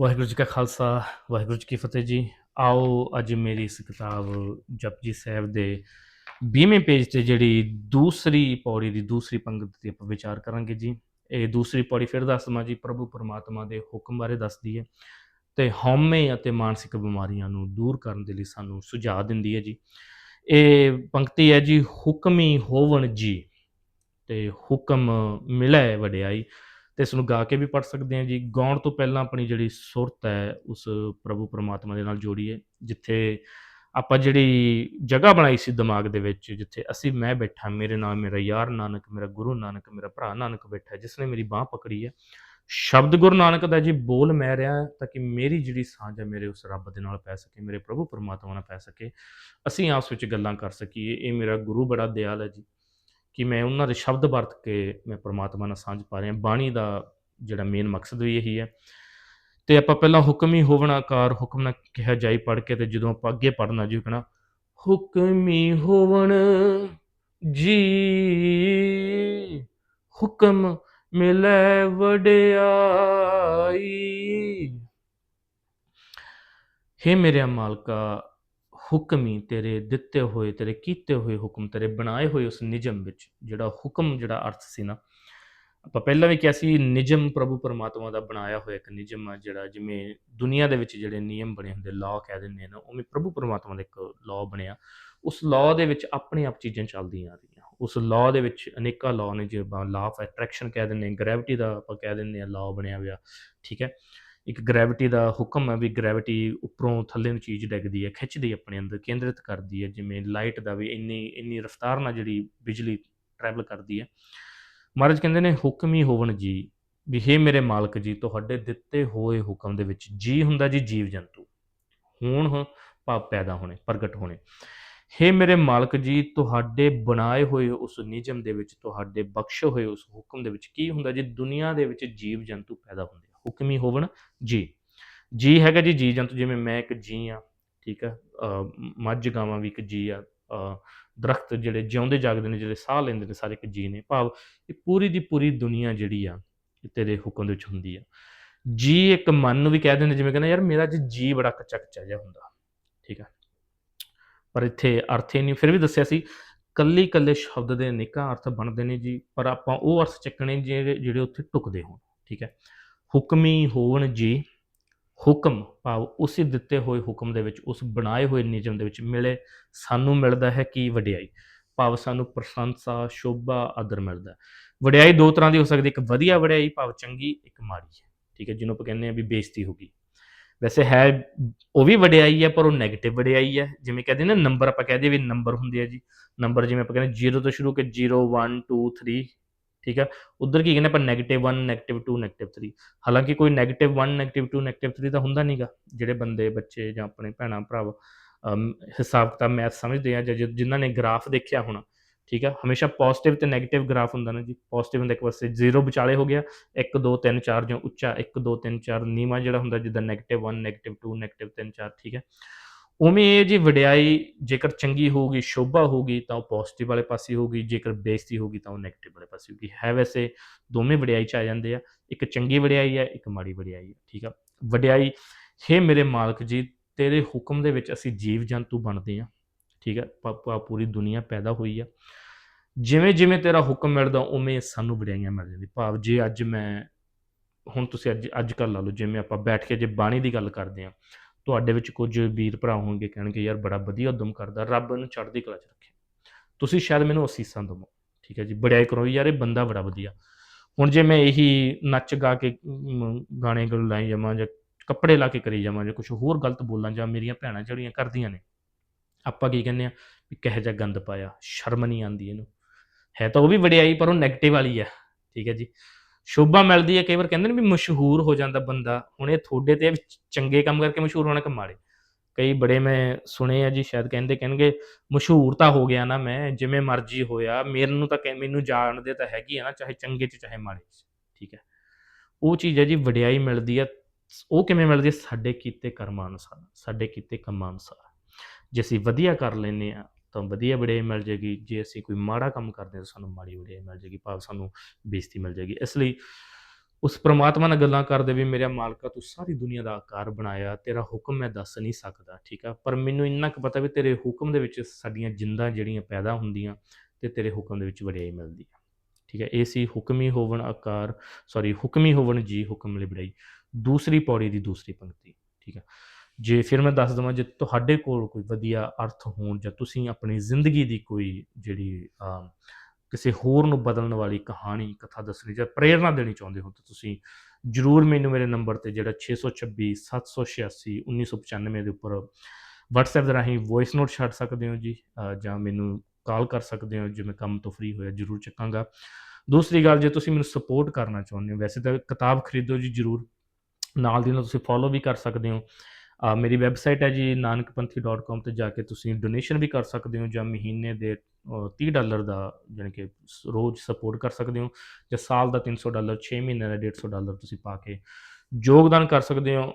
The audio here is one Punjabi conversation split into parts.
ਵਾਹਿਗੁਰੂ ਜੀ ਕਾ ਖਾਲਸਾ, ਵਾਹਿਗੁਰੂ ਜੀ ਕੀ ਫਤਿਹ ਜੀ। ਆਓ ਅੱਜ ਮੇਰੀ ਇਸ ਕਿਤਾਬ ਜਪਜੀ ਸਾਹਿਬ ਦੇ 20ਵੇਂ ਪੇਜ ਤੇ ਜਿਹੜੀ ਦੂਸਰੀ ਪੌੜੀ ਦੀ ਦੂਸਰੀ ਪੰਗਤ ਤੇ ਆਪਾਂ ਵਿਚਾਰ ਕਰਾਂਗੇ ਜੀ। ਇਹ ਦੂਸਰੀ ਪੌੜੀ ਫਿਰ ਦੱਸਵਾਂ ਜੀ, ਪ੍ਰਭੂ ਪਰਮਾਤਮਾ ਦੇ ਹੁਕਮ ਬਾਰੇ ਦੱਸਦੀ ਹੈ ਤੇ ਹਉਮੈ ਅਤੇ ਮਾਨਸਿਕ ਬਿਮਾਰੀਆਂ ਨੂੰ ਦੂਰ ਕਰਨ ਦੇ ਲਈ ਸਾਨੂੰ ਸੁਝਾਅ ਦਿੰਦੀ ਹੈ ਜੀ। ਇਹ ਪੰਕਤੀ ਹੈ ਜੀ, ਹੁਕਮੀ ਹੋਵਣ ਜੀ ਤੇ ਹੁਕਮ ਮਿਲੇ ਵਡਿਆਈ। ਤੇ ਇਸ ਨੂੰ ਗਾ ਕੇ ਵੀ ਪੜ ਸਕਦੇ ਹਾਂ ਜੀ। ਗਾਉਣ ਤੋਂ ਪਹਿਲਾਂ ਆਪਣੀ ਜਿਹੜੀ ਸੁਰਤ ਹੈ, ਉਸ ਪ੍ਰਭੂ ਪਰਮਾਤਮਾ ਦੇ ਨਾਲ ਜੋੜੀਏ ਜਿੱਥੇ ਆਪਾਂ ਜਿਹੜੀ ਜਗ੍ਹਾ ਬਣਾਈ ਸੀ ਦਿਮਾਗ ਦੇ ਵਿੱਚ, ਜਿੱਥੇ ਅਸੀਂ ਮੈਂ ਬੈਠਾ, ਮੇਰੇ ਨਾਲ ਮੇਰਾ ਯਾਰ ਨਾਨਕ, ਮੇਰਾ ਗੁਰੂ ਨਾਨਕ, ਮੇਰਾ ਭਰਾ ਨਾਨਕ ਬੈਠਾ, ਜਿਸ ਨੇ ਮੇਰੀ ਬਾਹ ਪਕੜੀ ਹੈ। ਸ਼ਬਦ ਗੁਰੂ ਨਾਨਕ ਦਾ ਜੀ, ਬੋਲ ਮੈਂ ਰਿਹਾ ਤਾਂ ਕਿ ਮੇਰੀ ਜਿਹੜੀ ਸਾਂਝ ਹੈ, ਮੇਰੇ ਉਸ ਰੱਬ ਦੇ ਨਾਲ ਪੈ ਸਕੇ, ਮੇਰੇ ਪ੍ਰਭੂ ਪਰਮਾਤਮਾ ਨਾਲ ਪੈ ਸਕੇ। ਅਸੀਂ ਆਪਸ ਵਿੱਚ ਗੱਲਾਂ ਕਰ ਸਕੀਏ, ਇਹ ਮੇਰਾ ਗੁਰੂ ਬੜਾ ਦਿਆਲ ਹੈ ਜੀ। ਕਿ ਮੈਂ ਉਹਨਾਂ ਦੇ ਸ਼ਬਦ ਵਰਤ ਕੇ ਮੈਂ ਪ੍ਰਮਾਤਮਾ ਨਾਲ ਸਾਂਝ ਪਾ ਰਿਹਾ, ਬਾਣੀ ਦਾ ਜਿਹੜਾ ਮੇਨ ਮਕਸਦ ਵੀ ਇਹੀ ਹੈ। ਤੇ ਆਪਾਂ ਪਹਿਲਾਂ ਹੁਕਮ ਹੀ ਹੋਵਣ ਹੁਕਮ ਨਾਲ ਕਿਹਾ ਜਾਈ ਪੜ ਕੇ ਤੇ ਜਦੋਂ ਆਪਾਂ ਅੱਗੇ ਪੜਨਾ ਜੀ ਕਹਣਾ, ਹੁਕਮੀ ਹੋਵਣ ਜੀ, ਹੁਕਮ ਮਿਲੈ ਵਡਿਆਈ। ਹੇ ਮੇਰੇ ਮਾਲਕਾ ਹੁਕਮੀ ਤੇਰੇ ਦਿੱਤੇ ਹੋਏ, ਤੇਰੇ ਕੀਤੇ ਹੋਏ ਹੁਕਮ, ਤੇਰੇ ਬਣਾਏ ਹੋਏ ਉਸ ਨਿਜਮ ਵਿੱਚ, ਜਿਹੜਾ ਹੁਕਮ, ਜਿਹੜਾ ਅਰਥ ਸੀ ਨਾ। ਆਪਾਂ ਪਹਿਲਾਂ ਵੀ ਕਿਹਾ ਸੀ ਨਿਜਮ ਪ੍ਰਭੂ ਪਰਮਾਤਮਾ ਦਾ ਬਣਾਇਆ ਹੋਇਆ ਇੱਕ ਨਿਜਮ ਆ, ਜਿਹੜਾ ਜਿਵੇਂ ਦੁਨੀਆ ਦੇ ਵਿੱਚ ਜਿਹੜੇ ਨਿਯਮ ਬਣੇ ਹੁੰਦੇ ਲਾਅ ਕਹਿ ਦਿੰਦੇ ਆ ਨਾ, ਉਵੇਂ ਪ੍ਰਭੂ ਪਰਮਾਤਮਾ ਦਾ ਇੱਕ ਲਾਅ ਬਣਿਆ। ਉਸ ਲਾਅ ਦੇ ਵਿੱਚ ਆਪਣੇ ਆਪ ਚੀਜ਼ਾਂ ਚੱਲਦੀਆਂ ਆ ਰਹੀਆਂ। ਉਸ ਲਾਅ ਦੇ ਵਿੱਚ ਅਨੇਕਾਂ ਲਾਅ ਨੇ, ਜਿਵੇਂ ਲਾਅ ਆਫ ਅਟਰੈਕਸ਼ਨ ਕਹਿ ਦਿੰਦੇ ਆ ਗ੍ਰੈਵਿਟੀ ਦਾ ਆਪਾਂ ਕਹਿ ਦਿੰਦੇ ਆ ਲਾਅ ਬਣਿਆ ਹੋਇਆ, ਠੀਕ ਹੈ। ਇੱਕ ਗ੍ਰੈਵਿਟੀ ਦਾ ਹੁਕਮ ਹੈ ਵੀ ਗ੍ਰੈਵਿਟੀ ਉੱਪਰੋਂ ਥੱਲੇ ਨੂੰ ਚੀਜ਼ ਡਿੱਗਦੀ ਹੈ, ਖਿੱਚਦੀ ਆਪਣੇ ਅੰਦਰ, ਕੇਂਦਰਿਤ ਕਰਦੀ ਹੈ, ਜਿਵੇਂ ਲਾਈਟ ਦਾ ਵੀ ਇੰਨੀ ਇੰਨੀ ਰਫ਼ਤਾਰ ਨਾਲ ਜਿਹੜੀ ਬਿਜਲੀ ਟਰੈਵਲ ਕਰਦੀ ਹੈ। ਮਹਾਰਾਜ ਕਹਿੰਦੇ ਨੇ, ਹੁਕਮ ਹੀ ਹੋਵਣ ਜੀ ਵੀ ਹੇ ਮੇਰੇ ਮਾਲਕ ਜੀ, ਤੁਹਾਡੇ ਦਿੱਤੇ ਹੋਏ ਹੁਕਮ ਦੇ ਵਿੱਚ ਜੀ ਹੁੰਦਾ ਜੀ ਜੀਵ ਜੰਤੂ। ਹੋਣ ਭਾਵ ਪੈਦਾ ਹੋਣੇ, ਪ੍ਰਗਟ ਹੋਣੇ। ਹੇ ਮੇਰੇ ਮਾਲਕ ਜੀ, ਤੁਹਾਡੇ ਬਣਾਏ ਹੋਏ ਉਸ ਨਿਯਮ ਦੇ ਵਿੱਚ, ਤੁਹਾਡੇ ਬਖਸ਼ੇ ਹੋਏ ਉਸ ਹੁਕਮ ਦੇ ਵਿੱਚ ਕੀ ਹੁੰਦਾ ਜੀ? ਦੁਨੀਆ ਦੇ ਵਿੱਚ ਜੀਵ ਜੰਤੂ ਪੈਦਾ ਹੁੰਦੇ ਹੁਕਮੀ ਹੋਵਣ। ਜੀ। ਜੀ ਹੈਗਾ ਜੀ ਜੀ ਜੰਤੂ, ਜਿਵੇਂ ਮੈਂ ਇੱਕ ਜੀ ਆ ਠੀਕ ਆ ਮੱਝ ਗਾਵਾਂ ਵੀ ਇੱਕ ਜੀ ਆ। ਦਰਖਤ ਜਿਹੜੇ ਜਿਉਂਦੇ, ਜਾਗਦੇ ਨੇ, ਜਿਹੜੇ ਸਾਹ ਲੈਂਦੇ ਨੇ, ਸਾਰੇ ਇੱਕ ਜੀ ਨੇ। ਭਾਵ ਇਹ ਪੂਰੀ ਦੀ ਪੂਰੀ ਦੁਨੀਆ ਜਿਹੜੀ ਆ ਤੇਰੇ ਹੁਕਮ ਦੇ ਵਿੱਚ ਹੁੰਦੀ ਆ। ਜੀ ਇੱਕ ਮਨ ਨੂੰ ਵੀ ਕਹਿ ਦਿੰਦੇ ਜਿਵੇਂ ਕਹਿੰਦਾ ਯਾਰ ਮੇਰਾ ਜੀ ਜੀ ਬੜਾ ਕੱਚਾ ਕੱਚਾ ਜਿਹਾ ਹੁੰਦਾ, ਠੀਕ ਆ? ਪਰ ਇੱਥੇ ਅਰਥ ਇਹ ਨਹੀਂ, ਫਿਰ ਵੀ ਦੱਸਿਆ ਸੀ, ਕੱਲੀ ਕੱਲੇ ਸ਼ਬਦ ਦੇ ਅਨੇਕਾਂ ਅਰਥ ਬਣਦੇ ਨੇ ਜੀ, ਪਰ ਆਪਾਂ ਉਹ ਅਰਥ ਚੱਕਣੇ ਜਿਹੜੇ ਜਿਹੜੇ ਉੱਥੇ ਟੁਕਦੇ ਹੋਣ, ਠੀਕ ਹੈ? ਹੁਕਮੀ ਹੋਣ ਜੀ, ਹੁਕਮ ਭਾਵ ਉਸੇ ਦਿੱਤੇ ਹੋਏ ਹੁਕਮ ਦੇ ਵਿੱਚ, ਉਸ ਬਣਾਏ ਹੋਏ ਨਿਯਮ ਦੇ ਵਿੱਚ ਮਿਲੇ, ਸਾਨੂੰ ਮਿਲਦਾ ਹੈ ਕੀ ਵਡਿਆਈ? ਭਾਵ ਸਾਨੂੰ ਪ੍ਰਸ਼ੰਸਾ, ਸ਼ੋਭਾ, ਆਦਰ ਮਿਲਦਾ ਵਡਿਆਈ ਦੋ ਤਰ੍ਹਾਂ ਦੀ ਹੋ ਸਕਦੀ ਇੱਕ ਵਧੀਆ ਵਡਿਆਈ, ਭਾਵ ਚੰਗੀ, ਇੱਕ ਮਾੜੀ ਹੈ। ਠੀਕ ਹੈ, ਜਿਹਨੂੰ ਆਪਾਂ ਕਹਿੰਦੇ ਆ ਵੀ ਬੇਇੱਜ਼ਤੀ ਹੋ ਗਈ। ਵੈਸੇ ਹੈ, ਉਹ ਵੀ ਵਡਿਆਈ ਹੈ, ਪਰ ਉਹ 네ਗੇਟਿਵ ਵਡਿਆਈ ਹੈ। ਜਿਵੇਂ ਕਹਿੰਦੇ ਨੇ ਨੰਬਰ ਆਪਾਂ ਕਹਦੇ ਵੀ ਨੰਬਰ ਹੁੰਦੇ ਆ ਜੀ। ਨੰਬਰ ਜਿਵੇਂ ਆਪਾਂ ਕਹਿੰਦੇ 0 ਤੋਂ ਸ਼ੁਰੂ ਕੇ 0 1 2 3 ਠੀਕ ਹੈ, ਉਧਰ ਕੀ ਕਹਿੰਦੇ ਆਪਾਂ -1 -2 -3 ਹਾਲਾਂਕਿ ਕੋਈ -1 -2 -3 ਤਾਂ ਹੁੰਦਾ ਨਹੀਂਗਾ ਜਿਹੜੇ ਬੰਦੇ, ਬੱਚੇ ਜਾਂ ਆਪਣੇ ਭੈਣਾ ਭਰਾਵਾ ਹਿਸਾਬ ਕਿਤਾਬ ਮੈਥ ਸਮਝਦੇ ਆ ਜਾਂ ਜਿਨ੍ਹਾਂ ਨੇ ਗ੍ਰਾਫ ਦੇਖਿਆ ਹੋਣਾ, ਠੀਕ ਹੈ, ਹਮੇਸ਼ਾ ਪੋਜ਼ਿਟਿਵ ਤੇ ਨੈਗੇਟਿਵ ਗ੍ਰਾਫ ਹੁੰਦਾ ਨਾ ਜੀ। ਪੋਜ਼ਿਟਿਵ ਹੁੰਦਾ ਇੱਕ ਪਾਸੇ ਜ਼ੀਰੋ ਵਿਚਾਲੇ ਹੋ ਗਿਆ 1 2 3 4 ਜਾਂ ਉੱਚਾ 1 2 3 4 ਨੀਵਾਂ ਜਿਹੜਾ ਹੁੰਦਾ, ਜਿੱਦਾਂ -1 -2 -3 4 ਠੀਕ ਹੈ। ਉਵੇਂ ਇਹ ਜੀ ਵਡਿਆਈ ਜੇਕਰ ਚੰਗੀ ਹੋਊਗੀ, ਸ਼ੋਭਾ ਹੋਊਗੀ, ਤਾਂ ਉਹ ਪੋਜ਼ਿਟਿਵ ਵਾਲੇ ਪਾਸੇ ਹੋਊਗੀ, ਜੇਕਰ ਬੇਇੱਜ਼ਤੀ ਹੋਊਗੀ, ਤਾਂ ਉਹ 네ਗੇਟਿਵ ਵਾਲੇ ਪਾਸੇ ਹੋਊਗੀ। ਹੈ ਵੈਸੇ ਦੋਵੇਂ ਵਡਿਆਈ ਚ ਆ ਜਾਂਦੇ ਆ, ਇੱਕ ਚੰਗੀ ਵਡਿਆਈ ਹੈ ਇੱਕ ਮਾੜੀ ਵਡਿਆਈ ਹੈ ਠੀਕ ਆ? ਵਡਿਆਈ, ਹੇ ਮੇਰੇ ਮਾਲਕ ਜੀ, ਤੇਰੇ ਹੁਕਮ ਦੇ ਵਿੱਚ ਅਸੀਂ ਜੀਵ ਜੰਤੂ ਬਣਦੇ ਆ, ਠੀਕ ਆ? ਪ- ਪ- ਪੂਰੀ ਦੁਨੀਆ ਪੈਦਾ ਹੋਈ ਆ। ਜਿਵੇਂ ਜਿਵੇਂ ਤੇਰਾ ਹੁਕਮ ਮਿਲਦਾ, ਉਵੇਂ ਸਾਨੂੰ ਵਡਿਆਈਆਂ ਮਿਲ ਜਾਂਦੀ ਭਾਵ ਜੇ ਅੱਜ ਮੈਂ, ਹੁਣ ਤੁਸੀਂ ਅੱਜ ਅੱਜ ਕੱਲ੍ਹ ਲਾ ਲਓ, ਜਿਵੇਂ ਆਪਾਂ ਬੈਠ ਕੇ ਜੇ ਬਾਣੀ ਦੀ ਗੱਲ ਕਰਦੇ ਆ ਤੁਹਾਡੇ ਵਿੱਚ ਕੁਝ ਵੀਰ ਭਰਾ ਹੋਣਗੇ ਕਹਿਣਗੇ ਯਾਰ ਬੜਾ ਵਧੀਆ ਉਦਮ ਕਰਦਾ ਰੱਬ ਇਹਨੂੰ ਚੜ੍ਹਦੀ ਕਲਾ 'ਚ ਰੱਖੇ। ਤੁਸੀਂ ਸ਼ਾਇਦ ਮੈਨੂੰ ਅਸੀਸਾਂ ਦਿਵੋ ਠੀਕ ਹੈ ਜੀ? ਬੜਾਈ ਕਰੋ ਯਾਰ ਇਹ ਬੰਦਾ ਬੜਾ ਵਧੀਆ। ਹੁਣ ਜੇ ਮੈਂ ਇਹੀ ਨੱਚ ਗਾ ਕੇ ਅਮ, ਗਾਣੇ ਗਲਾਈ ਜਾਵਾਂ ਜਾਂ ਕੱਪੜੇ ਲਾ ਕੇ ਕਰੀ ਜਾਵਾਂ ਜਾਂ ਕੁਝ ਹੋਰ ਗਲਤ ਬੋਲਾਂ ਜਾਂ ਮੇਰੀਆਂ ਭੈਣਾਂ ਜਿਹੜੀਆਂ ਕਰਦੀਆਂ ਨੇ ਆਪਾਂ ਕੀ ਕਹਿੰਦੇ ਆ ਵੀ ਕਿਹੋ ਜਿਹਾ ਗੰਦ ਪਾਇਆ ਸ਼ਰਮ ਨਹੀਂ ਆਉਂਦੀ ਇਹਨੂੰ। ਹੈ ਤਾਂ ਉਹ ਵੀ ਵਡਿਆਈ ਪਰ ਉਹ 네ਗੇਟਿਵ ਵਾਲੀ ਆ ਠੀਕ ਹੈ ਜੀ? ਸ਼ੋਭਾ ਮਿਲਦੀ ਹੈ, ਕਈ ਵਾਰ ਕਹਿੰਦੇ ਨੇ ਵੀ ਮਸ਼ਹੂਰ ਹੋ ਜਾਂਦਾ ਬੰਦਾ, ਹੁਣ ਇਹ ਤੁਹਾਡੇ ਤੇ ਚੰਗੇ ਕੰਮ ਕਰਕੇ ਮਸ਼ਹੂਰ ਹੋਣਾ ਕਿ ਮਾੜੇ? ਕਈ ਬੜੇ ਮੈਂ ਸੁਣੇ ਆ ਜੀ, ਸ਼ਾਇਦ ਕਹਿੰਦੇ ਕਹਿਣਗੇ, ਮਸ਼ਹੂਰ ਤਾਂ ਹੋ ਗਿਆ ਨਾ ਮੈਂ, ਜਿਵੇਂ ਮਰਜ਼ੀ ਹੋਇਆ ਮੈਨੂੰ ਤਾਂ ਕਹਿ- ਮੈਨੂੰ ਜਾਣਦੇ ਤਾਂ ਹੈਗੀ ਆ ਨਾ, ਚਾਹੇ ਚੰਗੇ ਚ, ਚਾਹੇ ਮਾੜੇ ਚ, ਠੀਕ ਹੈ? ਉਹ ਚੀਜ਼ ਹੈ ਜੀ, ਵਡਿਆਈ ਮਿਲਦੀ ਹੈ, ਉਹ ਕਿਵੇਂ ਮਿਲਦੀ ਹੈ? ਸਾਡੇ ਕੀਤੇ ਕਰਮਾਂ ਅਨੁਸਾਰ, ਸਾਡੇ ਕੀਤੇ ਕੰਮਾਂ ਅਨੁਸਾਰ। ਜੇ ਅਸੀਂ ਵਧੀਆ ਕਰ ਲੈਨੇ ਆ ਤਾਂ ਵਧੀਆ ਵਡਿਆਈ ਮਿਲ ਜੇਗੀ, ਜੇ ਅਸੀਂ ਕੋਈ ਮਾੜਾ ਕੰਮ ਕਰਦੇ ਹਾਂ ਤਾਂ ਸਾਨੂੰ ਮਾੜੀ ਵਡਿਆਈ ਮਿਲ ਜੇਗੀ, ਭਾਵ ਸਾਨੂੰ ਬੇਇੱਜ਼ਤੀ ਮਿਲ ਜੇਗੀ। ਇਸ ਲਈ ਉਸ ਪ੍ਰਮਾਤਮਾ ਨਾਲ ਗੱਲਾਂ ਕਰਦੇ ਵੀ ਮੇਰਾ ਮਾਲਕਾ ਤੂੰ ਸਾਰੀ ਦੁਨੀਆ ਦਾ ਆਕਾਰ ਬਣਾਇਆ, ਤੇਰਾ ਹੁਕਮ ਮੈਂ ਦੱਸ ਨਹੀਂ ਸਕਦਾ, ਠੀਕ ਆ? ਪਰ ਮੈਨੂੰ ਇੰਨਾ ਕੁ ਪਤਾ ਵੀ ਤੇਰੇ ਹੁਕਮ ਦੇ ਵਿੱਚ ਸਾਡੀਆਂ ਜਿੰਦਾਂ ਜਿਹੜੀਆਂ ਪੈਦਾ ਹੁੰਦੀਆਂ ਤੇ ਤੇਰੇ ਹੁਕਮ ਦੇ ਵਿੱਚ ਵਡਿਆਈ ਮਿਲਦੀ ਆ, ਠੀਕ ਹੈ ਇਹ ਸੀ ਹੁਕਮੀ ਹੋਵਣ ਆਕਾਰ ਸੌਰੀ ਹੁਕਮੀ ਹੋਵਣ ਜੀ ਹੁਕਮ ਲਈ ਵਡਿਆਈ ਦੂਸਰੀ ਪੌੜੀ ਦੀ ਦੂਸਰੀ ਪੰਕਤੀ, ਠੀਕ ਹੈ ਜੇ ਫਿਰ ਮੈਂ ਦੱਸ ਦਵਾਂ, ਜੇ ਤੁਹਾਡੇ ਕੋਲ ਕੋਈ ਵਧੀਆ ਅਰਥ ਹੋਣ ਜਾਂ ਤੁਸੀਂ ਆਪਣੀ ਜ਼ਿੰਦਗੀ ਦੀ ਕੋਈ ਜਿਹੜੀ ਕਿਸੇ ਹੋਰ ਨੂੰ ਬਦਲਣ ਵਾਲੀ ਕਹਾਣੀ, ਕਥਾ ਦੱਸਣੀ ਜਾਂ ਪ੍ਰੇਰਣਾ ਦੇਣੀ ਚਾਹੁੰਦੇ ਹੋ ਤਾਂ ਤੁਸੀਂ ਜਰੂਰ ਮੈਨੂੰ ਮੇਰੇ ਨੰਬਰ ਤੇ ਜਿਹੜਾ 626 786 1995 ਦੇ ਉੱਪਰ WhatsApp ਦੇ ਰਾਹੀਂ ਵੌਇਸ ਨੋਟ ਛੱਡ ਸਕਦੇ ਹੋ ਜੀ ਜਾਂ ਮੈਨੂੰ ਕਾਲ ਕਰ ਸਕਦੇ ਹੋ ਜੇ ਮੈਂ ਕੰਮ ਤੋਂ ਫ੍ਰੀ ਹੋਇਆ, ਜਰੂਰ ਚੱਕਾਂਗਾ। ਦੂਸਰੀ ਗੱਲ, ਜੇ ਤੁਸੀਂ ਮੈਨੂੰ ਸਪੋਰਟ ਕਰਨਾ ਚਾਹੁੰਦੇ ਹੋ, ਵੈਸੇ ਤਾਂ ਕਿਤਾਬ ਖਰੀਦੋ ਜੀ ਜਰੂਰ। ਨਾਲ ਦੀ ਨਾਲ ਤੁਸੀਂ ਫੋਲੋ ਵੀ ਕਰ ਸਕਦੇ ਹੋ। ਮੇਰੀ ਵੈਬਸਾਈਟ ਹੈ ਜੀ nankpanthi.com ਤੇ ਜਾ ਕੇ ਤੁਸੀਂ ਡੋਨੇਸ਼ਨ ਵੀ ਕਰ ਸਕਦੇ ਹੋ ਜਾਂ ਮਹੀਨੇ ਦੇ ਅ, 30 ਡਾਲਰ ਦਾ ਜਾਣੀ ਕਿ ਰੋਜ਼ ਸਪੋਰਟ ਕਰ ਸਕਦੇ ਹੋ ਜਾਂ ਸਾਲ ਦਾ 300 ਡਾਲਰ 6 ਮਹੀਨੇ ਦਾ 150 ਡਾਲਰ ਤੁਸੀਂ ਪਾ ਕੇ ਯੋਗਦਾਨ ਕਰ ਸਕਦੇ ਹੋ।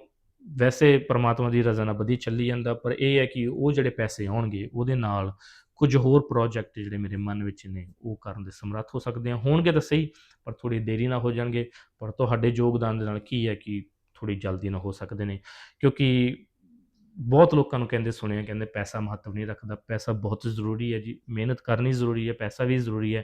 ਵੈਸੇ ਪ੍ਰਮਾਤਮਾ ਦੀ ਰਜ਼ਾ ਨਾਲ ਵਧੀਆ ਚੱਲੀ ਜਾਂਦਾ ਪਰ ਇਹ ਹੈ ਕਿ ਉਹ ਜਿਹੜੇ ਪੈਸੇ ਆਉਣਗੇ ਉਹਦੇ ਨਾਲ ਕੁਝ ਹੋਰ ਪ੍ਰੋਜੈਕਟ ਜਿਹੜੇ ਮੇਰੇ ਮਨ ਵਿੱਚ ਨੇ ਉਹ ਕਰਨ ਦੇ ਸਮਰੱਥ ਹੋ ਸਕਦੇ ਆ। ਹੋਣਗੇ ਤਾਂ ਸਹੀ ਪਰ ਥੋੜੀ ਦੇਰੀ ਨਾਲ ਹੋ ਜਾਣਗੇ। ਪਰ ਤੁਹਾਡੇ ਯੋਗਦਾਨ ਦੇ ਨਾਲ ਕੀ ਹੈ ਕਿ ਥੋੜੀ ਜਲਦੀ ਨਾਲ ਹੋ ਸਕਦੇ ਨੇ, ਕਿਉਂਕਿ ਬਹੁਤ ਲੋਕਾਂ ਨੂੰ ਕਹਿੰਦੇ ਸੁਣਿਆ, ਕਹਿੰਦੇ ਪੈਸਾ ਮਹੱਤਵ ਨਹੀਂ ਰੱਖਦਾ, ਪੈਸਾ ਬਹੁਤ ਜ਼ਰੂਰੀ ਹੈ ਜੀ, ਮਿਹਨਤ ਕਰਨੀ ਜ਼ਰੂਰੀ ਹੈ, ਪੈਸਾ ਵੀ ਜ਼ਰੂਰੀ ਹੈ,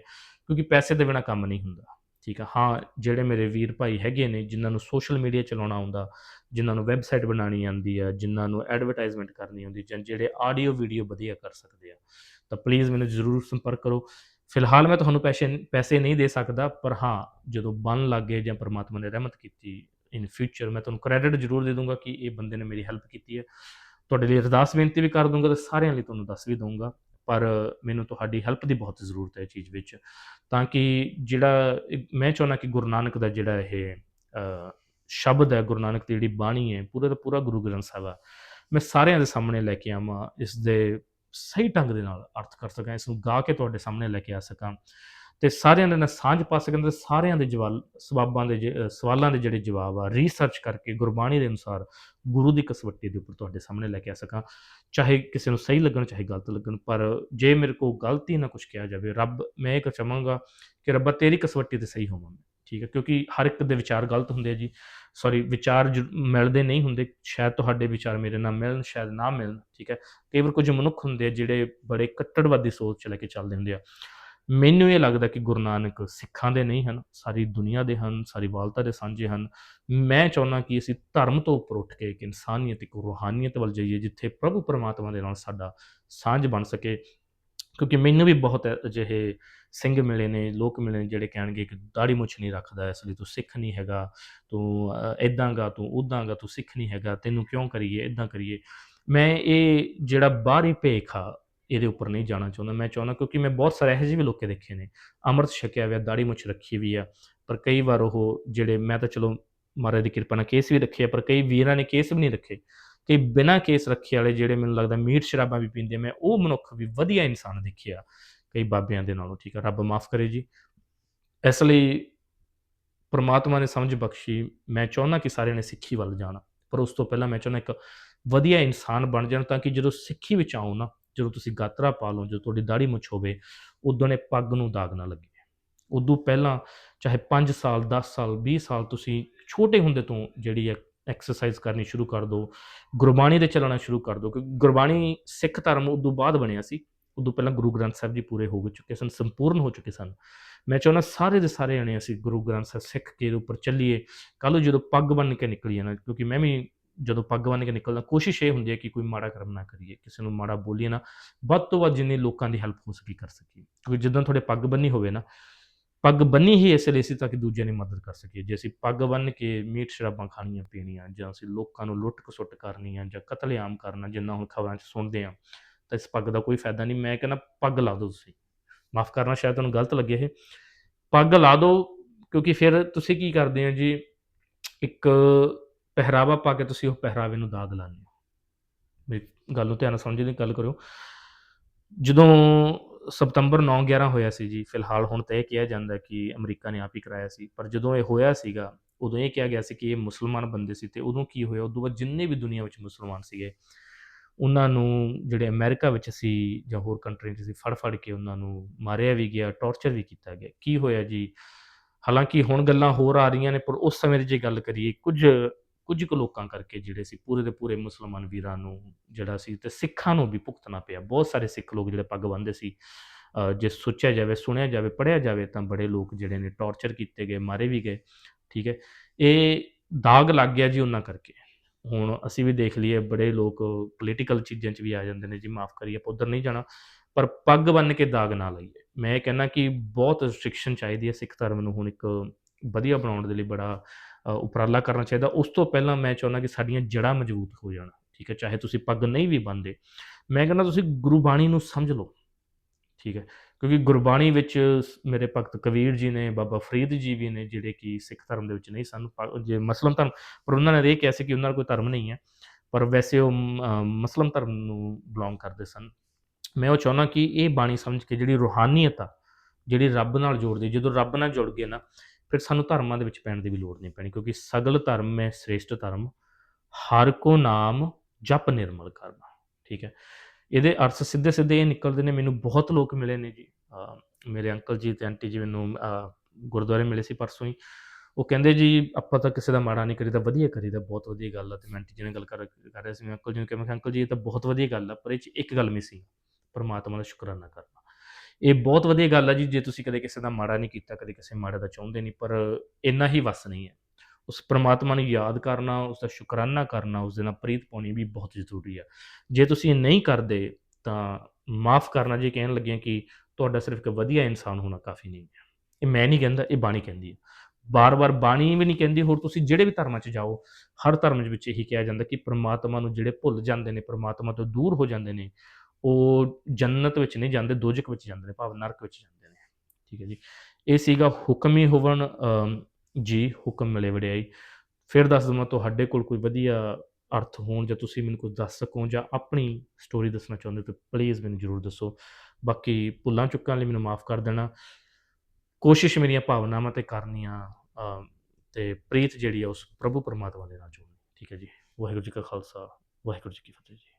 ਕਿਉਂਕਿ ਪੈਸੇ ਦੇ ਬਿਨਾ ਕੰਮ ਨਹੀਂ ਹੁੰਦਾ, ਠੀਕ ਆ? ਹਾਂ, ਜਿਹੜੇ ਮੇਰੇ ਵੀਰ ਭਾਈ ਹੈਗੇ ਨੇ, ਜਿਨ੍ਹਾਂ ਨੂੰ ਸੋਸ਼ਲ ਮੀਡੀਆ ਚਲਾਉਣਾ ਆਉਂਦਾ, ਜਿਨ੍ਹਾਂ ਨੂੰ ਵੈਬਸਾਈਟ ਬਣਾਉਣੀ ਆਉਂਦੀ ਆ, ਜਿਨ੍ਹਾਂ ਨੂੰ ਐਡਵਰਟਾਈਜ਼ਮੈਂਟ ਕਰਨੀ ਆਉਂਦੀ, ਜਾਂ ਜਿਹੜੇ ਆਡੀਓ ਵੀਡੀਓ ਵਧੀਆ ਕਰ ਸਕਦੇ ਆ, ਤਾਂ ਪਲੀਜ਼ ਮੈਨੂੰ ਜ਼ਰੂਰ ਸੰਪਰਕ ਕਰੋ। ਫਿਲਹਾਲ ਮੈਂ ਤੁਹਾਨੂੰ ਪੈਸੇ ਪੈਸੇ ਨਹੀਂ ਦੇ ਸਕਦਾ, ਪਰ ਹਾਂ, ਜਦੋਂ ਬਣ ਲੱਗੇ ਜਾਂ ਪਰਮਾਤਮਾ ਨੇ ਰਹਿਮਤ ਕੀਤੀ ਇਨ ਫਿਊਚਰ ਮੈਂ ਤੁਹਾਨੂੰ ਕ੍ਰੈਡਿਟ ਜ਼ਰੂਰ ਦੇ ਦੂੰਗਾ ਕਿ ਇਹ ਬੰਦੇ ਨੇ ਮੇਰੀ ਹੈਲਪ ਕੀਤੀ ਹੈ। ਤੁਹਾਡੇ ਲਈ ਅਰਦਾਸ ਬੇਨਤੀ ਵੀ ਕਰ ਦੂੰਗਾ ਤੇ ਸਾਰਿਆਂ ਲਈ ਤੁਹਾਨੂੰ ਦੱਸ ਵੀ ਦਊਂਗਾ, ਪਰ ਮੈਨੂੰ ਤੁਹਾਡੀ ਹੈਲਪ ਦੀ ਬਹੁਤ ਜ਼ਰੂਰਤ ਹੈ ਇਹ ਚੀਜ਼ ਵਿੱਚ। ਤਾਂ ਕਿ ਜਿਹੜਾ, ਮੈਂ ਚਾਹੁੰਦਾ ਕਿ ਗੁਰੂ ਨਾਨਕ ਦਾ ਜਿਹੜਾ ਇਹ ਸ਼ਬਦ ਹੈ, ਗੁਰੂ ਨਾਨਕ ਦੀ ਜਿਹੜੀ ਬਾਣੀ ਹੈ, ਪੂਰਾ ਦਾ ਪੂਰਾ ਗੁਰੂ ਗ੍ਰੰਥ ਸਾਹਿਬ ਆ, ਮੈਂ ਸਾਰਿਆਂ ਦੇ ਸਾਹਮਣੇ ਲੈ ਕੇ ਆਵਾਂ, ਇਸ ਦੇ ਸਹੀ ਢੰਗ ਦੇ ਨਾਲ ਅਰਥ ਕਰ ਸਕਾਂ, ਇਸ ਨੂੰ ਗਾ ਕੇ ਤੁਹਾਡੇ ਸਾਹਮਣੇ ਲੈ ਕੇ ਆ ਸਕਾਂ। ਤੇ ਸਾਰਿਆਂ ਦੇ ਨਾਲ ਸਾਂਝ ਪਾ ਸਕਣ ਤੇ ਸਾਰਿਆਂ ਦੇ ਜਵਾਬ ਸਵਾਬਾਂ ਦੇ ਜ- ਸਵਾਲਾਂ ਦੇ ਜਿਹੜੇ ਜਵਾਬ ਆ ਰਿਸਰਚ ਕਰਕੇ, ਗੁਰਬਾਣੀ ਦੇ ਅਨੁਸਾਰ ਗੁਰੂ ਦੀ ਕਸਵੱਟੀ ਦੇ ਉੱਪਰ ਤੁਹਾਡੇ ਸਾਹਮਣੇ ਲੈ ਕੇ ਆ ਸਕਾਂ। ਚਾਹੇ ਕਿਸੇ ਨੂੰ ਸਹੀ ਲੱਗਣ, ਚਾਹੇ ਗਲਤ ਲੱਗਣ, ਪਰ ਜੇ ਮੇਰੇ ਕੋਲ ਗਲਤੀ ਨਾ ਕੁਝ ਕਿਹਾ ਜਾਵੇ, ਰੱਬ, ਮੈਂ ਇਹ ਚਾਹਾਂਗਾ ਕਿ ਰੱਬਾ ਤੇਰੀ ਕਸਵੱਟੀ ਤੇ ਸਹੀ ਹੋਵਾਂ ਮੈਂ, ਠੀਕ ਹੈ? ਕਿਉਂਕਿ ਹਰ ਇੱਕ ਦੇ ਵਿਚਾਰ ਗਲਤ ਹੁੰਦੇ ਆ ਜੀ। ਸੌਰੀ ਵਿਚਾਰ ਜ- ਮਿਲਦੇ ਨਹੀਂ ਹੁੰਦੇ, ਸ਼ਾਇਦ ਤੁਹਾਡੇ ਵਿਚਾਰ ਮੇਰੇ ਨਾਲ ਮਿਲਣ, ਸ਼ਾਇਦ ਨਾ ਮਿਲਣ, ਠੀਕ ਹੈ? ਕਈ ਵਾਰ ਕੁਝ ਮਨੁੱਖ ਹੁੰਦੇ ਆ ਜਿਹੜੇ ਬੜੇ ਕੱਟੜਵਾਦੀ ਸੋਚ ਚ ਲੈ ਕੇ ਚੱਲਦੇ ਹੁੰਦੇ ਆ। ਮੈਨੂੰ ਇਹ ਲੱਗਦਾ ਕਿ ਗੁਰੂ ਨਾਨਕ ਸਿੱਖਾਂ ਦੇ ਨਹੀਂ ਹਨ, ਸਾਰੀ ਦੁਨੀਆ ਦੇ ਹਨ, ਸਾਰੀ ਵਾਲਤਾ ਦੇ ਸਾਂਝੇ ਹਨ। ਮੈਂ ਚਾਹੁੰਦਾ ਕਿ ਅਸੀਂ ਧਰਮ ਤੋਂ ਉੱਪਰ ਉੱਠ ਕੇ ਇੱਕ ਇਨਸਾਨੀਅਤ, ਇੱਕ ਰੂਹਾਨੀਅਤ ਵੱਲ ਜਾਈਏ, ਜਿੱਥੇ ਪ੍ਰਭੂ ਪਰਮਾਤਮਾ ਦੇ ਨਾਲ ਸਾਡਾ ਸਾਂਝ ਬਣ ਸਕੇ। ਕਿਉਂਕਿ ਮੈਨੂੰ ਵੀ ਬਹੁਤ ਅਜਿਹੇ ਸਿੰਘ ਮਿਲੇ ਨੇ, ਲੋਕ ਮਿਲੇ ਨੇ, ਜਿਹੜੇ ਕਹਿਣਗੇ ਕਿ ਦਾੜੀ ਮੁੱਛ ਨਹੀਂ ਰੱਖਦਾ, ਇਸ ਲਈ ਤੂੰ ਸਿੱਖ ਨਹੀਂ ਹੈਗਾ, ਤੂੰ ਇਦਾਂਗਾ ਤੂੰ ਉਦਾਂਗਾ ਤੂੰ ਸਿੱਖ ਨਹੀਂ ਹੈਗਾ, ਤੈਨੂੰ ਕਿਉਂ ਕਰੀਏ ਇਦਾਂ ਕਰੀਏ? ਮੈਂ ਇਹ ਜਿਹੜਾ ਬਾਹਰੀ ਭੇਖ ਆ ਇਹਦੇ ਉੱਪਰ ਨਹੀਂ ਜਾਣਾ ਚਾਹੁੰਦਾ। ਮੈਂ ਚਾਹੁੰਦਾ ਕਿਉਂਕਿ ਮੈਂ ਬਹੁਤ ਸਾਰੇ ਇਹੋ ਜਿਹੇ ਵੀ ਲੋਕੇ ਦੇਖੇ ਨੇ। ਅੰਮ੍ਰਿਤ ਛਕਿਆ ਹੋਇਆ ਦਾੜੀ ਮੁੱਛ ਰੱਖੀ ਵੀ ਆ, ਪਰ ਕਈ ਵਾਰ ਉਹ ਜਿਹੜੇ ਮੈਂ ਤਾਂ ਚਲੋ ਮਹਾਰਾਜ ਦੀ ਕਿਰਪਾ ਨਾਲ ਕੇਸ ਵੀ ਰੱਖੇ ਆ, ਪਰ ਕਈ ਵੀਰਾਂ ਨੇ ਕੇਸ ਵੀ ਨਹੀਂ ਰੱਖੇ। ਕਈ ਬਿਨਾਂ ਕੇਸ ਰੱਖੇ ਵਾਲੇ ਜਿਹੜੇ ਮੈਨੂੰ ਲੱਗਦਾ ਮੀਟ ਸ਼ਰਾਬਾਂ ਵੀ ਪੀਂਦੇ ਮੈਂ ਉਹ ਮਨੁੱਖ ਵੀ ਵਧੀਆ ਇਨਸਾਨ ਦੇਖਿਆ। ਕਈ ਬਾਬਿਆਂ ਦੇ ਨਾਲੋਂ ਠੀਕ ਆ। ਰੱਬ ਮਾਫ ਕਰੇ ਜੀ। ਇਸ ਲਈ ਪਰਮਾਤਮਾ ਨੇ ਸਮਝ ਬਖਸ਼ੀ। ਮੈਂ ਚਾਹੁੰਦਾ ਕਿ ਸਾਰਿਆਂ ਨੇ ਸਿੱਖੀ ਵੱਲ ਜਾਣਾ। ਪਰ ਉਸ ਤੋਂ ਪਹਿਲਾਂ ਮੈਂ ਚਾਹੁੰਦਾ ਇੱਕ ਵਧੀਆ ਇਨਸਾਨ ਬਣ ਜਾਣ ਤਾਂ ਕਿ ਜਦੋਂ ਸਿੱਖੀ ਵਿੱਚ ਆਓ ਨਾ ਜਦੋਂ ਤੁਸੀਂ ਗਾਤਰਾ ਪਾ ਲਓ, ਜਦੋਂ ਤੁਹਾਡੀ ਦਾੜੀ ਮੁੱਛ ਹੋਵੇ, ਉਦੋਂ ਨੇ ਪੱਗ ਨੂੰ ਦਾਗ ਨਾ ਲੱਗੇ। ਉਦੋਂ ਪਹਿਲਾਂ ਚਾਹੇ 5 ਸਾਲ 10 ਸਾਲ 20 ਸਾਲ ਤੁਸੀਂ ਛੋਟੇ ਹੁੰਦੇ ਤੋਂ ਜਿਹੜੀ ਹੈ ਐਕਸਰਸਾਈਜ਼ ਕਰਨੀ ਸ਼ੁਰੂ ਕਰ ਦਿਓ ਗੁਰਬਾਣੀ ਦੇ ਚੱਲਣਾ ਸ਼ੁਰੂ ਕਰ ਦਿਓ ਕਿਉਂਕਿ ਗੁਰਬਾਣੀ ਸਿੱਖ ਧਰਮ ਉਦੋਂ ਬਾਅਦ ਬਣਿਆ ਸੀ, ਉਦੋਂ ਪਹਿਲਾਂ ਗੁਰੂ ਗ੍ਰੰਥ ਸਾਹਿਬ ਜੀ ਪੂਰੇ ਹੋ ਚੁੱਕੇ ਸਨ, ਸੰਪੂਰਨ ਹੋ ਚੁੱਕੇ ਸਨ। ਮੈਂ ਚਾਹੁੰਦਾ ਸਾਰੇ ਦੇ ਸਾਰੇ ਆਣੇ ਅਸੀਂ ਗੁਰੂ ਗ੍ਰੰਥ ਸਾਹਿਬ ਸਿੱਖ ਕੇ ਦੇ ਉੱਪਰ ਚੱਲੀਏ, ਕੱਲ੍ਹ ਨੂੰ ਜਦੋਂ ਪੱਗ ਬੰਨ੍ਹ ਕੇ ਨਿਕਲੀਏ ਨਾ, ਕਿਉਂਕਿ ਮੈਂ ਵੀ ਜਦੋਂ ਪੱਗ ਬੰਨ੍ਹ ਕੇ ਨਿਕਲਦਾ ਕੋਸ਼ਿਸ਼ ਇਹ ਹੁੰਦੀ ਹੈ ਕਿ ਕੋਈ ਮਾੜਾ ਕਰਮ ਨਾ ਕਰੀਏ, ਕਿਸੇ ਨੂੰ ਮਾੜਾ ਬੋਲੀਏ ਨਾ। ਵੱਧ ਤੋਂ ਵੱਧ ਜਿੰਨੇ ਲੋਕਾਂ ਦੀ ਹੈਲਪ ਹੋ ਸਕੀ ਕਰ ਸਕੀਏ। ਕਿਉਂਕਿ ਜਦੋਂ ਤੁਹਾਡੇ ਪੱਗ ਬੰਨੀ ਹੋਵੇ ਨਾ, ਪੱਗ ਬੰਨੀ ਹੀ ਇਸ ਲਈ ਸੀ ਤਾਂ ਕਿ ਦੂਜਿਆਂ ਦੀ ਮਦਦ ਕਰ ਸਕੀਏ। ਜੇ ਅਸੀਂ ਪੱਗ ਬੰਨ ਕੇ ਮੀਟ ਸ਼ਰਾਬਾਂ ਖਾਣੀਆਂ ਪੀਣੀਆਂ, ਜਾਂ ਅਸੀਂ ਲੋਕਾਂ ਨੂੰ ਲੁੱਟ ਖਸੁੱਟ ਕਰਨੀਆਂ, ਜਾਂ ਕਤਲੇਆਮ ਕਰਨਾ, ਜਿੰਨਾ ਹੁਣ ਖਬਰਾਂ 'ਚ ਸੁਣਦੇ ਆ ਤਾਂ ਇਸ ਪੱਗ ਦਾ ਕੋਈ ਫਾਇਦਾ ਨਹੀਂ। ਮੈਂ ਕਹਿੰਦਾ ਪੱਗ ਲਾ ਦਿਓ ਤੁਸੀਂ। ਮਾਫ ਕਰਨਾ, ਸ਼ਾਇਦ ਤੁਹਾਨੂੰ ਗਲਤ ਲੱਗੇ ਇਹ। ਪੱਗ ਲਾ ਦਿਓ, ਕਿਉਂਕਿ ਫਿਰ ਤੁਸੀਂ ਕੀ ਕਰਦੇ ਆ ਜੀ, ਇੱਕ ਪਹਿਰਾਵਾ ਪਾ ਕੇ ਤੁਸੀਂ ਉਹ ਪਹਿਰਾਵੇ ਨੂੰ ਦਾਗ ਲਾਉਂਦੇ ਹੋ। ਮੇਰੀ ਗੱਲ ਨੂੰ ਧਿਆਨ ਨਾਲ ਸਮਝਣ ਦੀ ਗੱਲ ਕਰਿਓ। ਜਦੋਂ ਸਤੰਬਰ 9 11 ਹੋਇਆ ਸੀ ਜੀ, ਫਿਲਹਾਲ ਹੁਣ ਤਾਂ ਇਹ ਕਿਹਾ ਜਾਂਦਾ ਕਿ ਅਮਰੀਕਾ ਨੇ ਆਪ ਹੀ ਕਰਾਇਆ ਸੀ, ਪਰ ਜਦੋਂ ਇਹ ਹੋਇਆ ਸੀਗਾ, ਉਦੋਂ ਇਹ ਕਿਹਾ ਗਿਆ ਸੀ ਕਿ ਇਹ ਮੁਸਲਮਾਨ ਬੰਦੇ ਸੀ ਤੇ ਉਦੋਂ ਕੀ ਹੋਇਆ, ਉਦੋਂ ਬਾਅਦ ਜਿੰਨੇ ਵੀ ਦੁਨੀਆ ਵਿੱਚ ਮੁਸਲਮਾਨ ਸੀਗੇ, ਉਹਨਾਂ ਨੂੰ ਜਿਹੜੇ ਅਮਰੀਕਾ ਵਿੱਚ ਸੀ ਜਾਂ ਹੋਰ ਕੰਟਰੀ 'ਚ ਸੀ ਫੜ ਫੜ ਕੇ ਉਹਨਾਂ ਨੂੰ ਮਾਰਿਆ ਵੀ ਗਿਆ, ਟੌਰਚਰ ਵੀ ਕੀਤਾ ਗਿਆ। ਕੀ ਹੋਇਆ ਜੀ? ਹਾਲਾਂਕਿ ਹੁਣ ਗੱਲਾਂ ਹੋਰ ਆ ਰਹੀਆਂ ਨੇ, ਪਰ ਉਸ ਸਮੇਂ ਦੀ ਜੇ ਗੱਲ ਕਰੀਏ, ਕੁਝ ਕੁਝ ਕੁ ਲੋਕਾਂ ਕਰਕੇ ਜਿਹੜੇ ਸੀ, ਪੂਰੇ ਦੇ ਪੂਰੇ ਮੁਸਲਮਾਨ ਵੀਰਾਂ ਨੂੰ ਜਿਹੜਾ ਸੀ ਤੇ ਸਿੱਖਾਂ ਨੂੰ ਵੀ ਭੁਗਤਣਾ ਪਿਆ। ਬਹੁਤ ਸਾਰੇ ਸਿੱਖ ਲੋਕ ਜਿਹੜੇ ਪੱਗ ਬੰਨ੍ਹਦੇ ਸੀ ਜੇ ਸੋਚਿਆ ਜਾਵੇ, ਸੁਣਿਆ ਜਾਵੇ, ਪੜ੍ਹਿਆ ਜਾਵੇ ਤਾਂ ਬੜੇ ਲੋਕ ਜਿਹੜੇ ਨੇ ਟੌਰਚਰ ਕੀਤੇ ਗਏ, ਮਾਰੇ ਵੀ ਗਏ, ਠੀਕ ਹੈ। ਇਹ ਦਾਗ ਲੱਗ ਗਿਆ ਜੀ ਉਹਨਾਂ ਕਰਕੇ। ਹੁਣ ਅਸੀਂ ਵੀ ਦੇਖ ਲਈਏ, ਬੜੇ ਲੋਕ ਪੋਲੀਟੀਕਲ ਚੀਜ਼ਾਂ 'ਚ ਵੀ ਆ ਜਾਂਦੇ ਨੇ ਜੀ, ਮਾਫ ਕਰੀਏ, ਆਪਾਂ ਉੱਧਰ ਨਹੀਂ ਜਾਣਾ। ਪਰ ਪੱਗ ਬੰਨ੍ਹ ਕੇ ਦਾਗ ਨਾ ਲਾਈਏ। ਮੈਂ ਇਹ ਕਹਿੰਦਾ ਕਿ ਬਹੁਤ ਰਿਸਟ੍ਰਿਕਸ਼ਨ ਚਾਹੀਦੀ ਹੈ ਸਿੱਖ ਧਰਮ ਨੂੰ ਹੁਣ ਇੱਕ ਵਧੀਆ ਬਣਾਉਣ ਦੇ ਲਈ ਬੜਾ ਉਪਰਾਲਾ ਕਰਨਾ ਚਾਹੀਦਾ। ਉਸ ਤੋਂ ਪਹਿਲਾਂ ਮੈਂ ਚਾਹੁੰਦਾ ਕਿ ਸਾਡੀਆਂ ਜੜ੍ਹਾਂ ਮਜ਼ਬੂਤ ਹੋ ਜਾਣ, ਠੀਕ ਹੈ? ਚਾਹੇ ਤੁਸੀਂ ਪੱਗ ਨਹੀਂ ਵੀ ਬੰਨ੍ਹਦੇ। ਮੈਂ ਕਹਿੰਦਾ ਤੁਸੀਂ ਗੁਰਬਾਣੀ ਨੂੰ ਸਮਝ ਲਓ, ਠੀਕ ਹੈ? ਕਿਉਂਕਿ ਗੁਰਬਾਣੀ ਵਿੱਚ ਮੇਰੇ ਭਗਤ ਕਬੀਰ ਜੀ ਨੇ, ਬਾਬਾ ਫਰੀਦ ਜੀ ਵੀ ਨੇ, ਜਿਹੜੇ ਕਿ ਸਿੱਖ ਧਰਮ ਦੇ ਵਿੱਚ ਨਹੀਂ ਸਨ ਜੇ ਮਸਲਮ ਧਰਮ, ਪਰ ਉਹਨਾਂ ਨੇ ਇਹ ਕਿਹਾ ਸੀ ਕਿ ਉਹਨਾਂ ਦਾ ਕੋਈ ਧਰਮ ਨਹੀਂ ਹੈ, ਪਰ ਵੈਸੇ ਉਹ ਮਸਲਮ ਧਰਮ ਨੂੰ ਬਿਲੋਂਗ ਕਰਦੇ ਸਨ। ਮੈਂ ਉਹ ਚਾਹੁੰਦਾ ਕਿ ਇਹ ਬਾਣੀ ਸਮਝ ਕੇ ਜਿਹੜੀ ਰੂਹਾਨੀਅਤ ਆ, ਜਿਹੜੀ ਰੱਬ ਨਾਲ ਜੋੜਦੀ, ਜਦੋਂ ਰੱਬ ਨਾਲ ਜੁੜ ਗਏ ਨਾ ਫਿਰ ਸਾਨੂੰ ਧਰਮਾਂ ਦੇ ਵਿੱਚ ਪੈਣ ਦੀ ਵੀ ਲੋੜ ਨਹੀਂ ਪੈਣੀ, ਕਿਉਂਕਿ ਸਗਲ ਧਰਮ ਹੈ, ਸ੍ਰੇਸ਼ਟ ਧਰਮ। ਹਰ ਕੋ ਨਾਮ ਜਪ ਨਿਰਮਲ ਕਰਨਾ, ਠੀਕ ਹੈ? ਇਹਦੇ ਅਰਥ ਸਿੱਧੇ ਸਿੱਧੇ ਇਹ ਨਿਕਲਦੇ ਨੇ, ਮੈਨੂੰ ਬਹੁਤ ਲੋਕ ਮਿਲੇ ਨੇ ਜੀ। ਮੇਰੇ ਅੰਕਲ ਜੀ ਤੇ ਆਂਟੀ ਜੀ ਮੈਨੂੰ ਗੁਰਦੁਆਰੇ ਮਿਲੇ ਸੀ ਪਰਸੋਂ ਹੀ। ਉਹ ਕਹਿੰਦੇ ਜੀ, ਆਪਾਂ ਤਾਂ ਕਿਸੇ ਦਾ ਮਾੜਾ ਨਹੀਂ ਕਰੀਦਾ, ਵਧੀਆ ਕਰੀਦਾ, ਬਹੁਤ ਵਧੀਆ ਗੱਲ ਆ। ਤੇ ਮੈਂ ਆਂਟੀ ਜੀ ਨਾਲ ਗੱਲ ਕਰ ਕਰ ਰਿਹਾ ਸੀ, ਮੈਂ ਅੰਕਲ ਜੀ ਨੂੰ ਕਿਹਾ, ਮੈਂ ਅੰਕਲ ਜੀ, ਇਹ ਤਾਂ ਬਹੁਤ ਵਧੀਆ ਗੱਲ ਆ, ਪਰ ਇਹ 'ਚ ਇੱਕ ਗੱਲ ਮਿਸਿੰਗ ਪਰਮਾਤਮਾ ਦਾ ਸ਼ੁਕਰਾਨਾ ਕਰਨਾ। ਇਹ ਬਹੁਤ ਵਧੀਆ ਗੱਲ ਆ ਜੀ, ਜੇ ਤੁਸੀਂ ਕਦੇ ਕਿਸੇ ਦਾ ਮਾੜਾ ਨਹੀਂ ਕੀਤਾ, ਕਦੇ ਕਿਸੇ ਮਾੜਾ ਦਾ ਚਾਹੁੰਦੇ ਨਹੀਂ, ਪਰ ਇੰਨਾ ਹੀ ਵਸ ਨਹੀਂ ਹੈ। ਉਸ ਪਰਮਾਤਮਾ ਨੂੰ ਯਾਦ ਕਰਨਾ ਉਸ ਦਾ ਸ਼ੁਕਰਾਨਾ ਕਰਨਾ ਉਸ ਦੇ ਨਾਲ ਪ੍ਰੀਤ ਪਾਉਣੀ ਵੀ ਬਹੁਤ ਜ਼ਰੂਰੀ ਆ। ਜੇ ਤੁਸੀਂ ਇਹ ਨਹੀਂ ਕਰਦੇ, ਤਾਂ ਮਾਫ ਕਰਨਾ ਜੇ ਕਹਿਣ ਲੱਗੇ ਕਿ ਤੁਹਾਡਾ ਸਿਰਫ ਇੱਕ ਵਧੀਆ ਇਨਸਾਨ ਹੋਣਾ ਕਾਫੀ ਨਹੀਂ ਹੈ। ਇਹ ਮੈਂ ਨਹੀਂ ਕਹਿੰਦਾ, ਇਹ ਬਾਣੀ ਕਹਿੰਦੀ ਹੈ ਬਾਰ-ਬਾਰ ਬਾਣੀ ਵੀ ਨਹੀਂ ਕਹਿੰਦੀ, ਹੋਰ ਤੁਸੀਂ ਜਿਹੜੇ ਵੀ ਧਰਮਾਂ 'ਚ ਜਾਓ, ਹਰ ਧਰਮ ਦੇ ਵਿੱਚ ਇਹੀ ਕਿਹਾ ਜਾਂਦਾ ਕਿ ਪ੍ਰਮਾਤਮਾ ਨੂੰ ਜਿਹੜੇ ਭੁੱਲ ਜਾਂਦੇ ਨੇ, ਪ੍ਰਮਾਤਮਾ ਤੋਂ ਦੂਰ ਹੋ ਜਾਂਦੇ ਨੇ ਉਹ ਜੰਨਤ ਵਿੱਚ ਨਹੀਂ ਜਾਂਦੇ ਦੋਜਕ ਵਿੱਚ ਜਾਂਦੇ ਨੇ ਭਾਵ ਨਰਕ ਵਿੱਚ ਜਾਂਦੇ ਨੇ। ਠੀਕ ਹੈ ਜੀ। ਇਹ ਸੀਗਾ ਹੁਕਮ ਹੀ ਹੋਵਣ ਜੀ ਹੁਕਮ ਮਿਲੇ ਵਡਿਆਈ। ਫਿਰ ਦੱਸ ਦਵਾਂ ਤੁਹਾਡੇ ਕੋਲ ਕੋਈ ਵਧੀਆ ਅਰਥ ਹੋਣ ਜਾਂ ਤੁਸੀਂ ਮੈਨੂੰ ਕੁਝ ਦੱਸ ਸਕੋ ਜਾਂ ਆਪਣੀ ਸਟੋਰੀ ਦੱਸਣਾ ਚਾਹੁੰਦੇ ਹੋ ਤਾਂ ਪਲੀਜ਼ ਮੈਨੂੰ ਜ਼ਰੂਰ ਦੱਸੋ। ਬਾਕੀ ਭੁੱਲਾਂ ਚੁੱਕਾਂ ਲਈ ਮੈਨੂੰ ਮਾਫ ਕਰ ਦੇਣਾ। ਕੋਸ਼ਿਸ਼ ਮੇਰੀਆਂ ਭਾਵਨਾਵਾਂ ਤੇ ਕਰਨੀਆਂ ਅਮ, ਤੇ ਪ੍ਰੀਤ ਜਿਹੜੀ ਆ ਉਸ ਪ੍ਰਭੂ ਪਰਮਾਤਮਾ ਦੇ ਨਾਲ ਜੋੜਨੀ ਠੀਕ ਹੈ ਜੀ। ਵਾਹਿਗੁਰੂ ਜੀ ਕਾ ਖਾਲਸਾ ਵਾਹਿਗੁਰੂ ਜੀ ਕੀ ਫਤਿਹ ਜੀ।